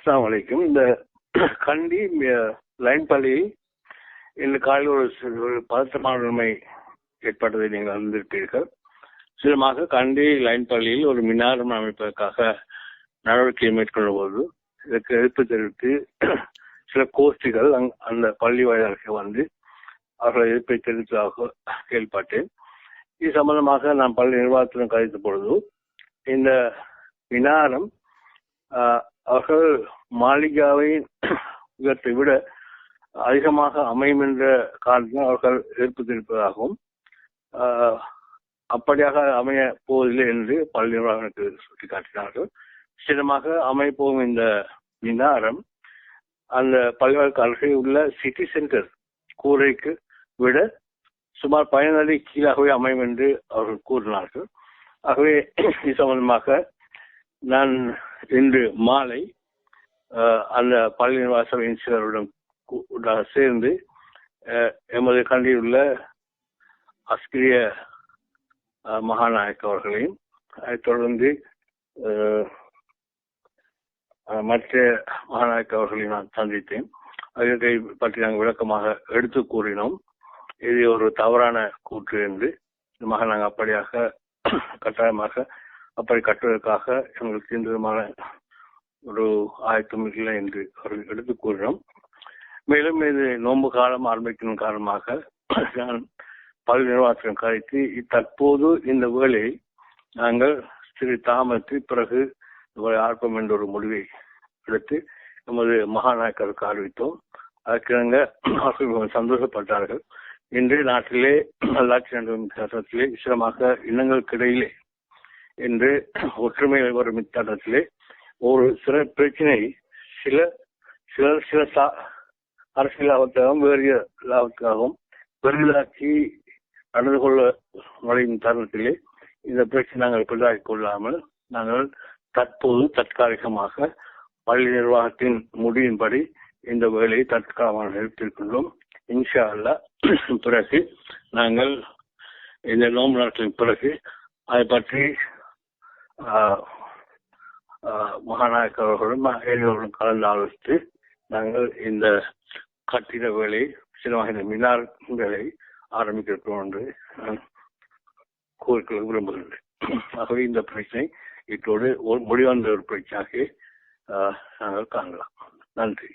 அஸ்லாம் வலைக்கும் இந்த கண்டி அஹ், லைன் பள்ளியில் இன்று காலையில் ஒரு ஒரு பதற்றமான நிலைமை ஏற்பட்டதை நீங்கள் அறிந்திருப்பீர்கள். சிலமாக கண்டி லைன் பள்ளியில் ஒரு மின்னாரம் அமைப்பதற்காக நடவடிக்கை மேற்கொள்ளும் போது இதற்கு எதிர்ப்பு தெரிவித்து சில கோஷ்டிகள் அங்- அந்த பள்ளி வாயிலாக வந்து அவர்கள் எதிர்ப்பை தெரிவித்ததாக கேள்விப்பட்டேன். இது சம்பந்தமாக நான் பள்ளி நிர்வாகத்திலும் கழித்த பொழுது இந்த மினாரம் அவர்கள் மாளிகாவை உயரத்தை விட அதிகமாக அமையும் என்ற காரணத்தினால் அவர்கள் எதிர்ப்பு அப்படியாக அமைய போவதில்லை என்று பள்ளி நிர்வாகங்களுக்கு சுட்டிக்காட்டினார்கள். சிலமாக அமைய போகும் இந்த மினாரம் அந்த பள்ளிவாழ்க்கு அருகே உள்ள சிட்டி சென்டர் கூரைக்கு விட சுமார் பதினஞ்சு கீழாகவே அமையும் என்று அவர்கள் கூறினார்கள். ஆகவே இது சம்பந்தமாக நான் இன்று மாலை அந்த பள்ளி நிர்வாக கூ- சேர்ந்து அஹ், எமது கண்டியுள்ள அஸ்கிரிய அஹ், மகாநாயக் அவர்களையும் அதைத் தொடர்ந்து மற்ற மகாநாயக் அவர்களையும் நான் சந்தித்தேன். அதை பற்றி நாங்கள் விளக்கமாக எடுத்து கூறினோம். இது ஒரு தவறான கூற்று என்று மகன் நாங்கள் அப்படியாக கட்டாயமாக அப்படி கட்டுவதற்காக எங்களுக்கு எந்த விதமான ஒரு ஆயத்தம் இல்லை என்று அவர்கள் எடுத்து கூறினோம் மேலும் இது நோன்பு காலம் ஆரம்பிக்கும் காரணமாக நான் பல் நிர்வாகத்தின் கழித்து தற்போது இந்த வேலையை நாங்கள் சிறு தாமதித்து பிறகு ஆர்ப்போம் ஆர்ப்பம் என்ற ஒரு முடிவை எடுத்து நமது மகாநாயக்கருக்கு அறிவித்தோம். அதற்கிணங்க அவர்கள் சந்தோஷப்பட்டார்கள். இன்று நாட்டிலே நல்லாட்சி நடக்கும் தருணத்திலே இனங்களுக்கு இடையிலே என்று ஒற்றுமை வரும் இத்தருணத்திலே ஒரு சில பிரச்சனை சில சிலர் சில சா- அரசியல் லாபத்துக்காகவும் வேறு லாபத்துக்காகவும் பெரிதாக்கி நடந்து கொள்ள நுழையும் தருணத்திலே இந்த பிரச்சனை நாங்கள் பெரிதாக்கி கொள்ளாமல் நாங்கள் தற்போது தற்காலிகமாக பள்ளி நிர்வாகத்தின் முடிவின்படி இந்த வேலையை தற்காலமாக நிறுத்தியிருக்கின்றோம் இன்ஷா அல்லா பிறகு நாங்கள் இந்த நோம்பு நாட்களின் பிறகு அதை பற்றி மகாநாயக்கர்களும் ஆஹ், அவர்களும் கலந்து ஆலோசித்து நாங்கள் இந்த கட்டிட வேலை சிலமாக இந்த மினார் வேலை ஆரம்பிக்கிறோம் என்று கோரிக்கை விரும்புகிறேன் விரும்புகின்றேன். ஆகவே இந்த பிரச்சனை இத்தோடு ஒரு முடிவந்த ஒரு பிரச்சனையாக நாங்கள் காணலாம். நன்றி.